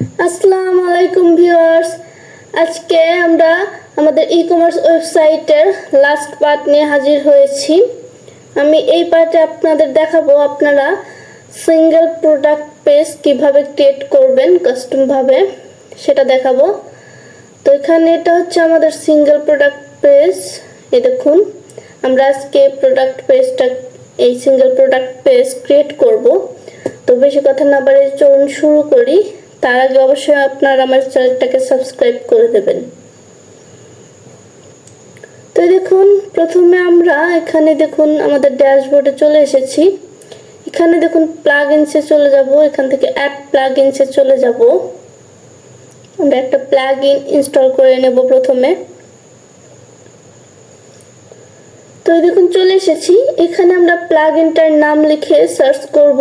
আসসালামু আলাইকুম ভিউয়ার্স। আজকে আমরা আমাদের ই কমার্স ওয়েবসাইটের লাস্ট পার্ট নিয়ে হাজির হয়েছি। আমি এই পার্টে আপনাদের দেখাবো আপনারা সিঙ্গেল প্রোডাক্ট পেজ কীভাবে ক্রিয়েট করবেন কাস্টমভাবে সেটা দেখাবো। তো এখানে এটা হচ্ছে আমাদের সিঙ্গেল প্রোডাক্ট পেজ এই দেখুন, আমরা আজকে প্রোডাক্ট পেজটা এই সিঙ্গেল প্রোডাক্ট পেজ ক্রিয়েট করব। তো বেশি কথা না বাড়ি চলুন শুরু করি। তার আগে অবশ্যই আপনারা আমার চ্যানেলটাকে সাবস্ক্রাইব করে দেবেন। তো দেখুন, প্রথমে আমরা এখানে দেখুন আমাদের ড্যাশবোর্ডে চলে এসেছি। এখানে দেখুন প্লাগ ইনসে চলে যাব, এখান থেকে অ্যাড প্লাগ ইনসে চলে যাব। আমরা একটা প্লাগ ইন ইনস্টল করে নেব প্রথমে। তো দেখুন চলে এসেছি। এখানে আমরা প্লাগ ইনটার নাম লিখে সার্চ করব।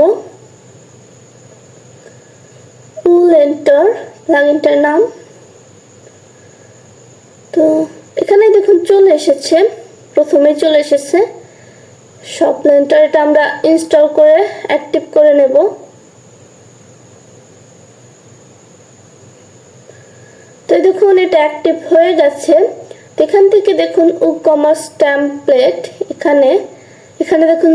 ফুল এন্টার প্লাগ ইনটার নাম। তো এখানে দেখুন চলে এসেছে প্রথমে চলে এসেছে। সব লেন্টার এটা আমরা ইনস্টল করে অ্যাক্টিভ করে নেব। তো দেখুন এটা অ্যাক্টিভ হয়ে গেছে এখান থেকে দেখুন উ কমার্স ট্যাম্পলেট এখানে। এখানে দেখুন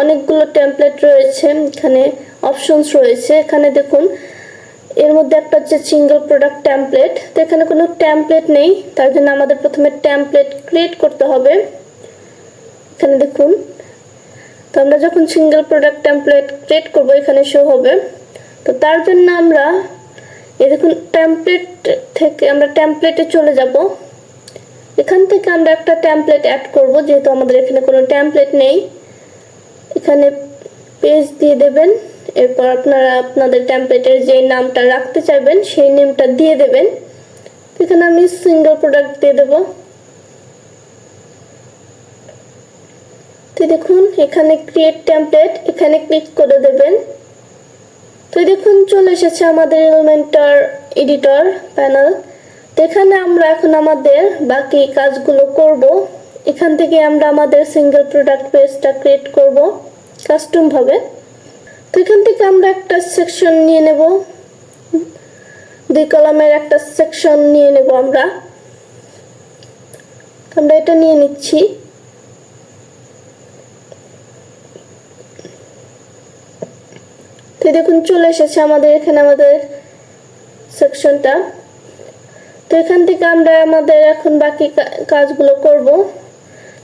অনেকগুলো টেমপ্লেট রয়েছে, এখানে অপশনস রয়েছে। এখানে দেখুন এর মধ্যে একটা হচ্ছে সিঙ্গেল প্রোডাক্ট ট্যাম্পলেট তো এখানে কোনো ট্যাম্পলেট নেই, তার জন্য আমাদের প্রথমে ট্যাম্পলেট ক্রিয়েট করতে হবে। এখানে দেখুন। তো আমরা যখন সিঙ্গেল প্রোডাক্ট ট্যাম্পলেট ক্রিয়েট করব, এখানে শো হবে। তো তার জন্য আমরা, এই দেখুন ট্যাম্পলেট থেকে আমরা ট্যাম্পলেটে চলে যাব। এখান থেকে আমরা একটা ট্যাম্পলেট অ্যাড করব, যেহেতু আমাদের এখানে কোনো ট্যাম্পলেট নেই। এখানে পেজ দিয়ে দেবেন। এরপর আপনারা আপনাদের ট্যাম্পলেটের যে নামটা রাখতে চাইবেন, সেই নেমটা দিয়ে দেবেন। এখানে আমি সিঙ্গেল প্রোডাক্ট দিয়ে দেব। তো দেখুন, এখানে ক্রিয়েট ট্যাম্পলেট এখানে ক্লিক করে দেবেন। তো দেখুন, চলে এসেছে আমাদের এলিমেন্টার এডিটর প্যানেল তো এখানে আমরা এখন আমাদের বাকি কাজগুলো করব। এখান থেকে আমরা আমাদের সিঙ্গেল প্রোডাক্ট পেজটা ক্রিয়েট করব কাস্টম ভাবে। তো এখান থেকে আমরা একটা সেকশন নিয়ে নেব। দুই কলামের একটা সেকশন নিয়ে নেব আমরা। আমরা এটা নিয়ে নিচ্ছি। তো দেখুন, চলে এসেছে আমাদের এখানে আমাদের সেকশনটা তো এখান থেকে আমরা আমাদের এখন বাকি কাজগুলো করব।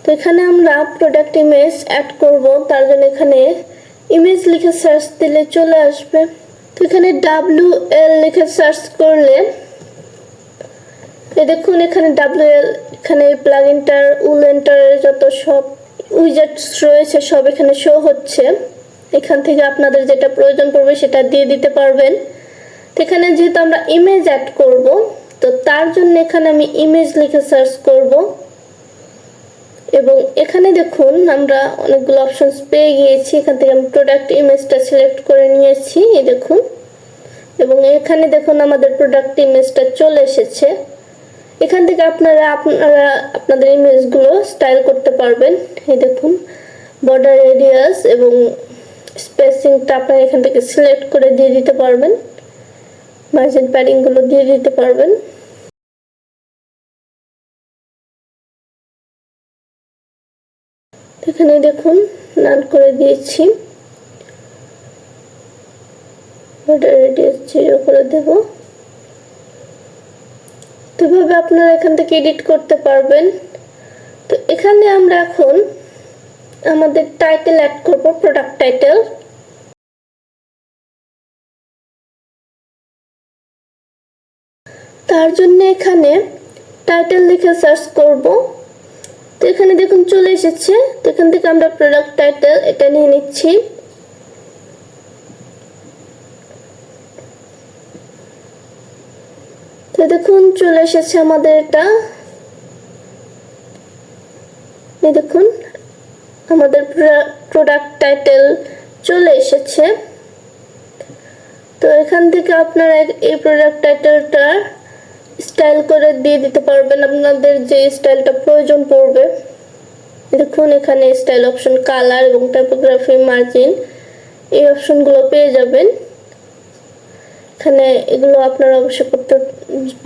তো এখানে আমরা প্রোডাক্ট ইমেজ অ্যাড করব, তার জন্য এখানে ইমেজ লিখে সার্চ দিলে চলে আসবে। তো এখানে ডাব্লিউ এল লিখে সার্চ করলে, এই দেখুন এখানে ডাব্লিউ এল এখানে প্লাগ ইন্টার উল এন্টারের যত সব উইজেটস রয়েছে, সব এখানে শো হচ্ছে। এখান থেকে আপনাদের যেটা প্রয়োজন পড়বে সেটা দিয়ে দিতে পারবেন। তো এখানে যেহেতু আমরা ইমেজ অ্যাড করব, তো তার জন্য এখানে আমি ইমেজ লিখে সার্চ করব। এবং এখানে দেখুন আমরা অনেকগুলো অপশনস পেয়ে গিয়েছি। এখান থেকে আমি প্রোডাক্ট ইমেজটা সিলেক্ট করে নিয়েছি, এই দেখুন। এবং এখানে দেখুন আমাদের প্রোডাক্ট ইমেজটা চলে এসেছে। এখান থেকে আপনারা আপনারা আপনাদের ইমেজগুলো স্টাইল করতে পারবেন। এই দেখুন বর্ডার এরিয়াস এবং স্পেসিংটা আপনারা এখান থেকে সিলেক্ট করে দিয়ে দিতে পারবেন। মার্জিন প্যাডিংগুলো দিয়ে দিতে পারবেন। এখানে দেখুন নান করে দিয়েছি। রেডিয়াস জিরো করে দেব। তো আপনারা এখান থেকে এডিট করতে পারবেন। তো এখানে আমরা এখন আমাদের টাইটেল অ্যাড করব প্রোডাক্ট টাইটেল তার জন্য এখানে টাইটেল লিখে সার্চ করব। তো এখানে দেখুন চলে এসেছে। তো এখান থেকে আমরা প্রোডাক্ট টাইটেল এটা নিয়ে নিচ্ছি। তো দেখুন চলে এসেছে আমাদের এটা। দেখুন, আমাদের প্রোডাক্ট টাইটেল চলে এসেছে। তো এখান থেকে আপনারা এই প্রোডাক্ট টাইটেলটা স্টাইল করে দিয়ে দিতে পারবেন। আপনাদের যে স্টাইলটা প্রয়োজন পড়বে। দেখুন, এখানে স্টাইল অপশন কালার এবং টাইপোগ্রাফি মার্জিন এই অপশনগুলো পেয়ে যাবেন। এখানে এগুলো আপনারা অবশ্যই করতে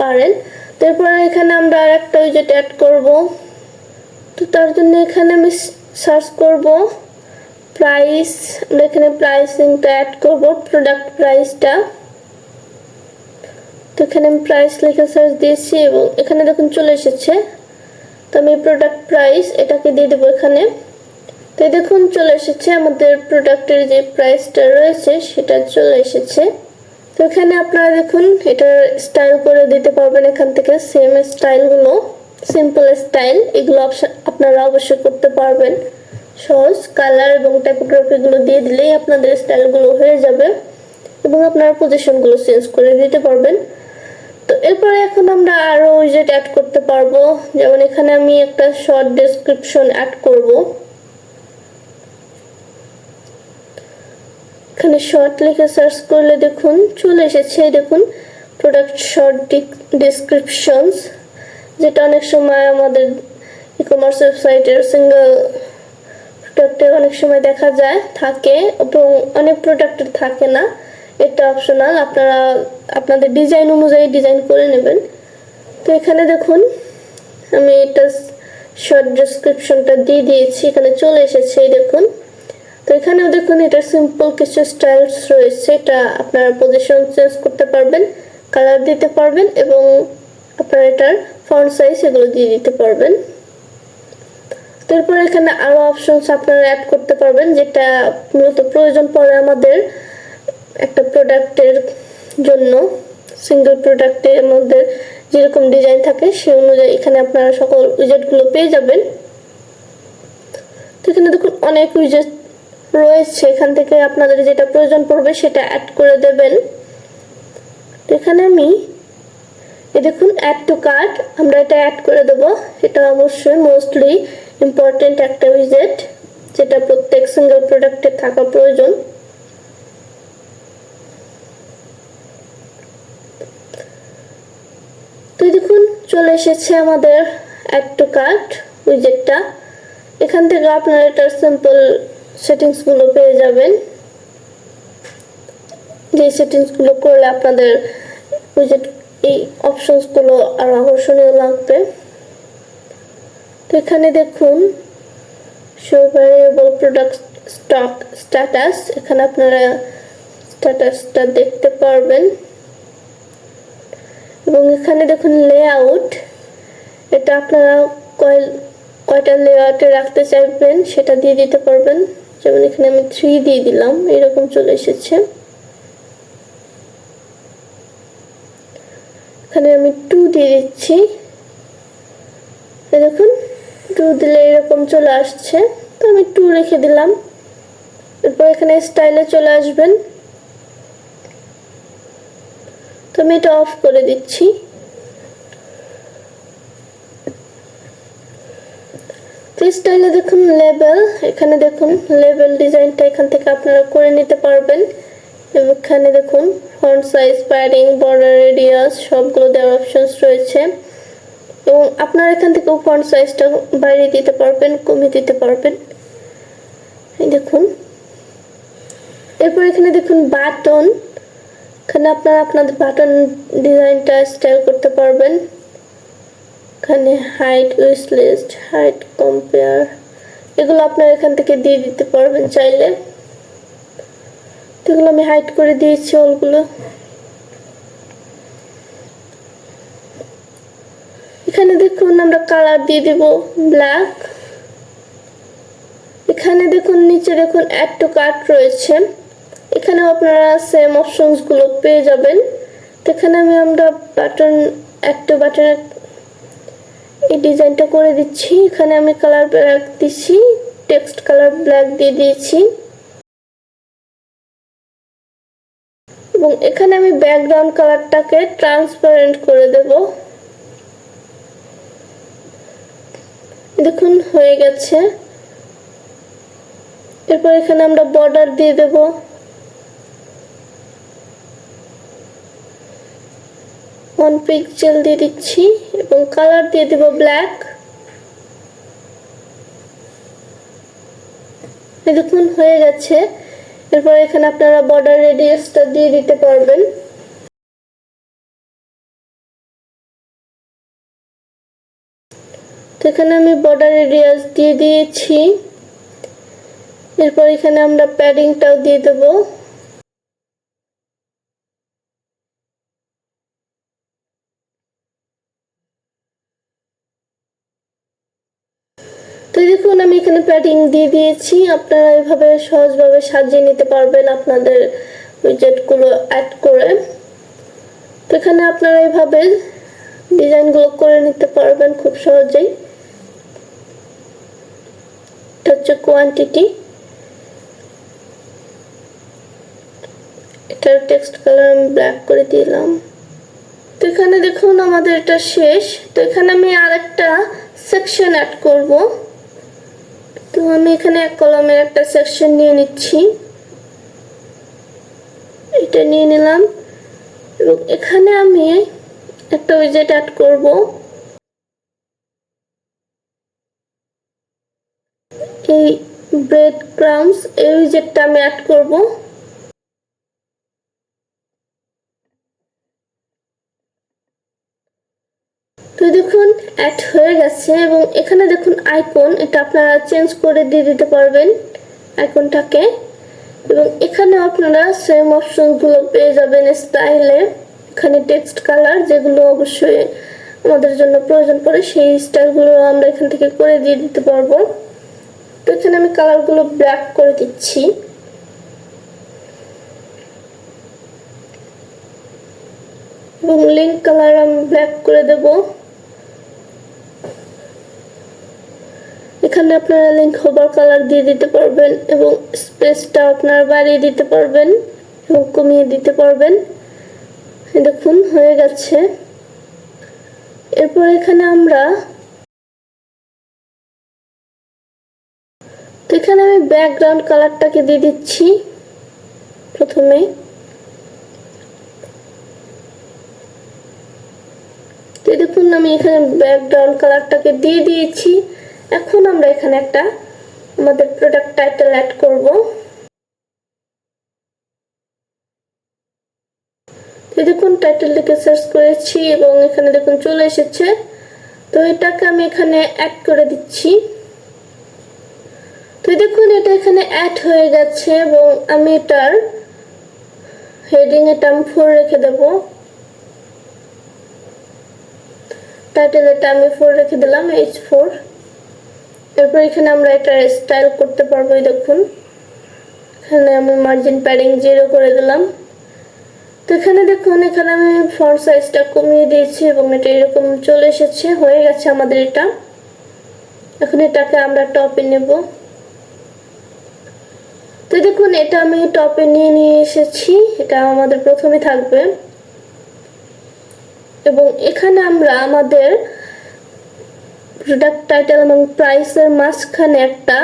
পারেন। তারপরে এখানে আমরা আর একটা উইজেট অ্যাড করব। তো তার জন্য এখানে আমি সার্চ করব। প্রাইস আমরা এখানে প্রাইসিংটা অ্যাড করব প্রোডাক্ট প্রাইসটা তো এখানে আমি প্রাইস লিখে সার্চ দিয়েছি এবং এখানে দেখুন চলে এসেছে। তো আমি প্রোডাক্ট প্রাইস এটাকে দিয়ে দেবো এখানে। তো দেখুন চলে এসেছে আমাদের প্রোডাক্টের যে প্রাইসটা রয়েছে সেটা চলে এসেছে। তো এখানে আপনারা দেখুন এটা স্টাইল করে দিতে পারবেন এখান থেকে সেম স্টাইলগুলো সিম্পল স্টাইল এগুলো আপনারা অবশ্যই করতে পারবেন। সহজ কালার এবং টাইপোগ্রাফিগুলো দিয়ে দিলেই আপনাদের স্টাইলগুলো হয়ে যাবে এবং আপনারা পজিশনগুলো চেঞ্জ করে দিতে পারবেন। তো এরপরে এখন আমরা আরও উইজেট অ্যাড করতে পারব, যেমন এখানে আমি একটা শর্ট ডেসক্রিপশন অ্যাড করব। এখানে শর্ট লিখে সার্চ করলে দেখুন, চলে এসেছে দেখুন প্রোডাক্ট শর্ট ডেসক্রিপশনস যেটা অনেক সময় আমাদের ই কমার্স ওয়েবসাইটের সিঙ্গেল প্রোডাক্টে অনেক সময় দেখা যায়, থাকে, এবং অনেক প্রোডাক্টের থাকে না। এটা অপশনাল আপনারা, আপনাদের ডিজাইন অনুযায়ী ডিজাইন করে নেবেন। তো এখানে দেখুন, আমি এটা শর্ট ডেসক্রিপশনটা দিয়ে দিয়েছি, এখানে চলে এসেছে দেখুন। তো এখানেও দেখুন এটা সিম্পল কিছু স্টাইলস রয়েছে, এটা আপনারা পজিশন চেঞ্জ করতে পারবেন কালার দিতে পারবেন এবং আপনারা এটার ফন্ট সাইজ এগুলো দিয়ে দিতে পারবেন। তারপর এখানে আরও অপশনস আপনারা অ্যাড করতে পারবেন, যেটা মূলত প্রয়োজন পড়ে আমাদের। একটা প্রোডাক্টের জন্য সিঙ্গেল প্রোডাক্টের মধ্যে যেরকম ডিজাইন থাকে, সেই অনুযায়ী এখানে আপনারা সকল উইজেটগুলো পেয়ে যাবেন। তো এখানে দেখুন অনেক উইজেট রয়েছে, এখান থেকে আপনাদের যেটা প্রয়োজন পড়বে সেটা অ্যাড করে দেবেন। এখানে আমি, এই দেখুন অ্যাড টু কার্ট আমরা এটা অ্যাড করে দেবো। এটা অবশ্যই মোস্টলি ইম্পর্টেন্ট একটা উইজেট যেটা প্রত্যেক সিঙ্গেল প্রোডাক্টে থাকা প্রয়োজন। তো দেখুন, চলে এসেছে আমাদের অ্যাড টু কার্ট উইজেটটা এখান থেকে আপনারা এটার সিম্পল সেটিংসগুলো পেয়ে যাবেন। যে সেটিংসগুলো করলে আপনাদের উইজেট এই অপশনসগুলো আরও আকর্ষণীয় লাগবে। তো এখানে দেখুন show variable product stock status এখানে আপনারা স্ট্যাটাসটা দেখতে পারবেন। এবং এখানে দেখুন লেআউট এটা আপনারা কয় কয়টা লেআউটে রাখতে চাইবেন সেটা দিয়ে দিতে পারবেন। যেমন এখানে আমি থ্রি দিয়ে দিলাম, এরকম চলে এসেছে। এখানে আমি টু দিয়ে দিচ্ছি। দেখুন টু দিলে এরকম চলে আসছে। তো আমি টু রেখে দিলাম। এরপর এখানে স্টাইলে চলে আসবেন। তো আমি এটা অফ করে দিচ্ছি। স্টাইলে দেখুন লেবেল এখানে দেখুন লেবেল ডিজাইনটা এখান থেকে আপনারা করে নিতে পারবেন। এখানে দেখুন font size padding border radius সবগুলো দেওয়ার অপশনস রয়েছে। এবং আপনারা এখান থেকে ফন্ট সাইজটা বাড়িয়ে দিতে পারবেন, কমিয়ে দিতে পারবেন। দেখুন। এরপর এখানে দেখুন বাটন এখানে আপনারা আপনাদের বাটন ডিজাইনটা স্টাইল করতে পারবেন। এখানে হাইট উইস লিস্ট হাইট কম্পেয়ার এগুলো আপনারা এখান থেকে দিয়ে দিতে পারবেন চাইলে। এগুলো আমি হাইট করে দিয়েছি অলগুলো এখানে দেখুন আমরা কালার দিয়ে দেব ব্ল্যাক এখানে দেখুন, নিচে দেখুন অ্যাড টু কার্ট রয়েছে। এখানেও আপনারা সেম অপশনসগুলো পেয়ে যাবেন। তো এখানে আমি আমরা বাটন অ্যাড টু বাটন এই ডিজাইনটা করে দিচ্ছি। এখানে আমি কালার ব্ল্যাক দিচ্ছি টেক্সট কালার ব্ল্যাক দিয়ে দিয়েছি। এবং এখানে আমি ব্যাকগ্রাউন্ড কালারটাকে ট্রান্সপারেন্ট করে দেব। দেখুন, হয়ে গেছে। এরপর এখানে আমরা বর্ডার দিয়ে দেব। ওয়ান পিক্সেল দিয়ে দিচ্ছি এবং কালার দিয়ে দেব ব্ল্যাক এরকম হয়ে গেছে। এরপর এখানে আপনারা বর্ডার রেডিয়াসটা দিয়ে দিতে পারবেন। তো এখানে আমি বর্ডার রেডিয়াস দিয়ে দিয়েছি। এরপর এখানে আমরা প্যাডিংটাও দিয়ে দেবো। প্যাডিং দিয়ে দিয়েছি। আপনারা এভাবে সহজভাবে সাজিয়ে নিতে পারবেন আপনাদের উইজেটগুলো অ্যাড করে। তো এখানে আপনারা এইভাবে ডিজাইনগুলো করে নিতে পারবেন খুব সহজেই। এটা হচ্ছে কোয়ান্টিটি এটার টেক্সট কালার আমি ব্ল্যাক করে দিলাম। তো এখানে দেখুন আমাদের এটা শেষ। তো এখানে আমি আরেকটা সেকশন অ্যাড করব। তো আমি এখানে এক কলমের একটা সেকশন নিয়ে নিচ্ছি। এটা নিয়ে নিলাম। এবং এখানে আমি একটা উইজেট অ্যাড করব। এই ব্রেড ক্রামস এই উইজেটটা আমি অ্যাড করব। তো দেখুন অ্যাড হয়ে গেছে এবং এখানে দেখুন আইকন এটা আপনারা চেঞ্জ করে দিয়ে দিতে পারবেন আইকনটাকে এবং এখানে আপনারা সেম অপশনগুলো পেয়ে যাবেন স্টাইলে এখানে টেক্সট কালার যেগুলো অবশ্যই আমাদের জন্য প্রয়োজন পড়ে, সেই স্টাইলগুলো আমরা এখান থেকে করে দিয়ে দিতে পারব। তো এখানে আমি কালারগুলো ব্ল্যাক করে দিচ্ছি। এবং লিঙ্ক কালার আমি ব্ল্যাক করে দেবো। এখানে আপনারা লিঙ্ক হোবার কালার দিয়ে দিতে পারবেন এবং স্পেসটা আপনারা বাড়িয়ে দিতে পারবেন এবং কমিয়ে দিতে পারবেন। দেখুন, হয়ে গেছে। এরপর এখানে আমরা তো এখানে আমি ব্যাকগ্রাউন্ড কালারটাকে দিয়ে দিচ্ছি প্রথমে। তো দেখুন, আমি এখানে ব্যাকগ্রাউন্ড কালারটাকে দিয়ে দিয়েছি। এখন আমরা এখানে একটা আমাদের প্রোডাক্ট টাইটেল অ্যাড করব। দেখুন টাইটেল লিখে সার্চ করেছি এবং এখানে দেখুন চলে এসেছে। তো এটাকে আমি এখানে অ্যাড করে দিচ্ছি। তো দেখুন এটা এখানে অ্যাড হয়ে গেছে এবং আমি এটার হেডিং এটা আমি ফোর রেখে দেব। টাইটেল এটা আমি ফোর রেখে দিলাম এইচ ফোর এরপর এখানে আমরা এটা স্টাইল করতে পারব দেখুন। এখানে আমি মার্জিন প্যাডিং জিরো করে দিলাম। তো এখানে দেখুন, এখানে আমি ফ্রন্ট সাইজটা কমিয়ে দিয়েছি এবং এটা এরকম চলে এসেছে, হয়ে গেছে আমাদের এটা। এখন এটাকে আমরা টপে নেব। তো দেখুন, এটা আমি টপে নিয়ে নিয়ে এসেছি, এটা আমাদের প্রথমে থাকবে। এবং এখানে আমরা আমাদের প্রোডাক্ট টাইটেল এবং প্রাইসের মাঝখানে একটা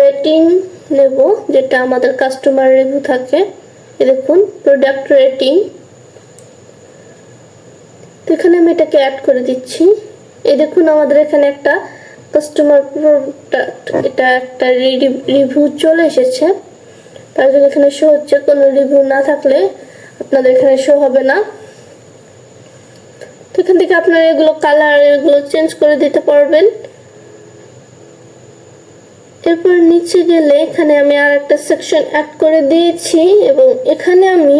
রেটিং নেব, যেটা আমাদের কাস্টমার রিভিউ থাকে। এ দেখুন প্রোডাক্ট রেটিং এখানে আমি এটাকে অ্যাড করে দিচ্ছি। এই দেখুন, আমাদের এখানে একটা কাস্টমার প্রোডাক্ট এটা একটা রিভিউ চলে এসেছে। তার জন্য এখানে শো হচ্ছে, কোনো রিভিউ না থাকলে আপনাদের এখানে শো হবে না। এখান থেকে আপনারা এগুলো কালার এগুলো চেঞ্জ করে দিতে পারবেন। এরপর নিচে গেলে এখানে আমি আর একটা সেকশন অ্যাড করে দিয়েছি এবং এখানে আমি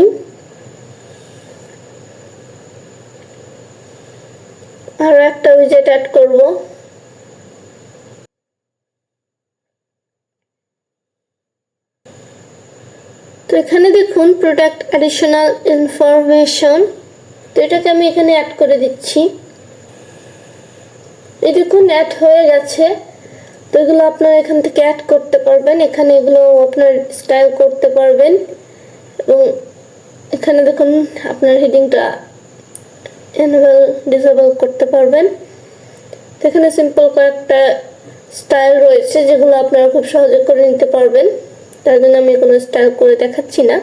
আরও একটা উইজেট অ্যাড করব। তো এখানে দেখুন প্রোডাক্ট অ্যাডিশনাল ইনফরমেশন তো এটাকে আমি এখানে অ্যাড করে দিচ্ছি। এই দেখুন অ্যাড হয়ে গেছে। তো এগুলো আপনারা এখান থেকে অ্যাড করতে পারবেন। এখানে এগুলো আপনার স্টাইল করতে পারবেন। এবং এখানে দেখুন, আপনার হেডিংটা এনেবল ডিসেবল করতে পারবেন। এখানে সিম্পল কয়েকটা স্টাইল রয়েছে, যেগুলো আপনারা খুব সহজে করে নিতে পারবেন। তার জন্য আমি কোনো স্টাইল করে দেখাচ্ছি না।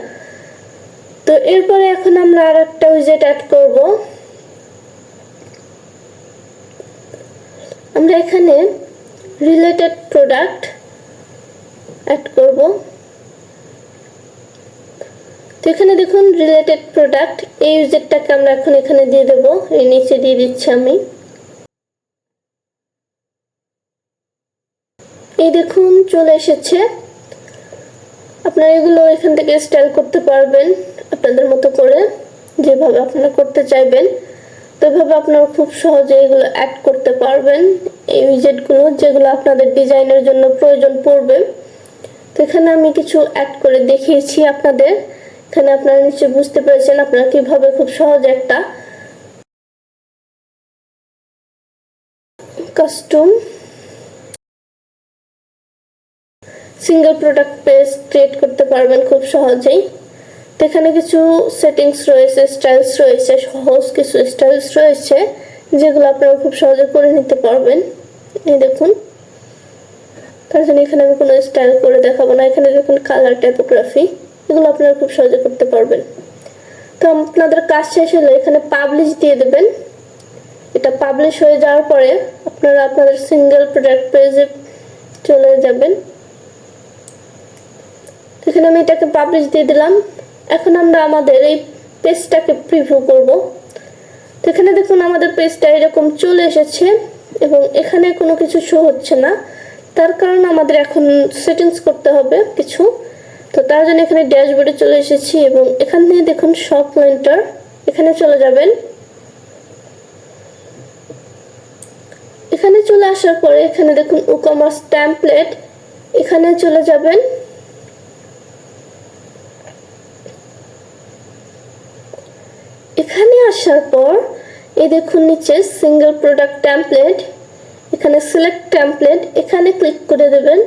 তো এরপরে এখন আমরা আর একটা উইজেট অ্যাড করব। আমরা এখানে রিলেটেড প্রোডাক্ট অ্যাড করব। তো এখানে দেখুন রিলেটেড প্রোডাক্ট এই ইউজেরটাকে আমরা এখন এখানে দিয়ে দেবো, এই নিচে দিয়ে দিচ্ছি আমি। এই দেখুন চলে এসেছে। আপনারা এগুলো এখান থেকে স্টাইল করতে পারবেন আপনাদের মতো করে, যেভাবে আপনারা করতে চাইবেন। তো এভাবে আপনারা খুব সহজে এগুলো অ্যাড করতে পারবেন। এই উইজেটগুলো যেগুলো আপনাদের ডিজাইনের জন্য প্রয়োজন পড়বে। তো এখানে আমি কিছু অ্যাড করে দেখিয়েছি আপনাদের। এখানে আপনারা নিশ্চয়ই বুঝতে পেরেছেন আপনারা কীভাবে খুব সহজে একটা custom single product page create করতে পারবেন খুব সহজেই। তো এখানে কিছু সেটিংস রয়েছে স্টাইলস রয়েছে, সহজ কিছু স্টাইলস রয়েছে, যেগুলো আপনারা খুব সহজে করে নিতে পারবেন। এই দেখুন। তার জন্য এখানে আমি কোনো স্টাইল করে দেখাবো না। এখানে দেখুন কালার টাইপোগ্রাফি এগুলো আপনারা খুব সহজে করতে পারবেন। তো আপনাদের কাজ শেষ হলে এখানে পাবলিশ দিয়ে দেবেন। এটা পাবলিশ হয়ে যাওয়ার পরে আপনারা আপনাদের সিঙ্গেল প্রোডাক্ট পেজে চলে যাবেন। এখানে আমি এটাকে পাবলিশ দিয়ে দিলাম। এখন আমরা আমাদের এই পেজটাকে প্রিভিউ করব। তো এখানে দেখুন আমাদের পেজটা এরকম চলে এসেছে এবং এখানে কোনো কিছু শো হচ্ছে না। তার কারণে আমাদের এখন সেটিংস করতে হবে কিছু। তো তার জন্য এখানে ড্যাশবোর্ডে চলে এসেছি এবং এখান থেকে দেখুন শপ পয়েন্টার এখানে চলে যাবেন। এখানে চলে আসার পরে এখানে দেখুন ই কমার্স ট্যাম্পলেট এখানে চলে যাবেন এখানে আসার পর এই দেখুন নিচে সিঙ্গেল প্রোডাক্ট ট্যাম্পলেট এখানে সিলেক্ট ট্যাম্পলেট এখানে ক্লিক করে দেবেন।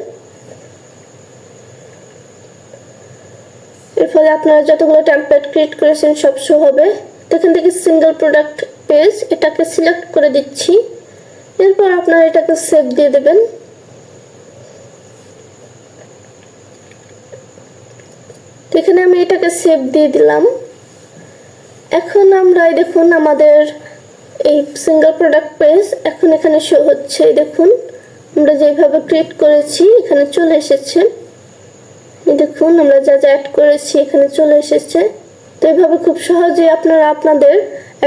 এর ফলে আপনারা যতগুলো ট্যাম্পলেট ক্রিয়েট করেছেন, সব শো হবে। তো এখান থেকে সিঙ্গেল প্রোডাক্ট পেজ এটাকে সিলেক্ট করে দিচ্ছি। এরপর আপনারা এটাকে সেভ দিয়ে দেবেন। এখানে আমি এটাকে সেভ দিয়ে দিলাম। এখন আমরা এই দেখুন আমাদের এই সিঙ্গেল প্রোডাক্ট পেজ এখন এখানে শো হচ্ছে দেখুন। আমরা যেভাবে ক্রিয়েট করেছি, এখানে চলে এসেছে। দেখুন, আমরা যা যা অ্যাড করেছি, এখানে চলে এসেছে। তো এইভাবে খুব সহজে আপনারা আপনাদের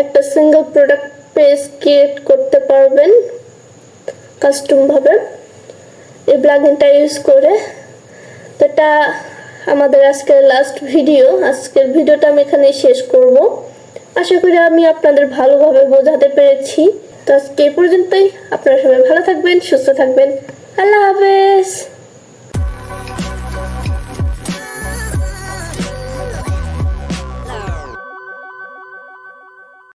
একটা সিঙ্গেল প্রোডাক্ট পেজ ক্রিয়েট করতে পারবেন কাস্টমভাবে এই প্লাগিনটা ইউজ করে। তো এটা আমাদের আজকের লাস্ট ভিডিও আজকের ভিডিওটা আমি এখানে শেষ করব। আশা করি আমি আপনাদের ভালোভাবে বোঝাতে পেরেছি। তো আজকে পর্যন্তই। আপনারা সবাই ভালো থাকবেন, সুস্থ থাকবেন। আল্লাহ হাফেজ।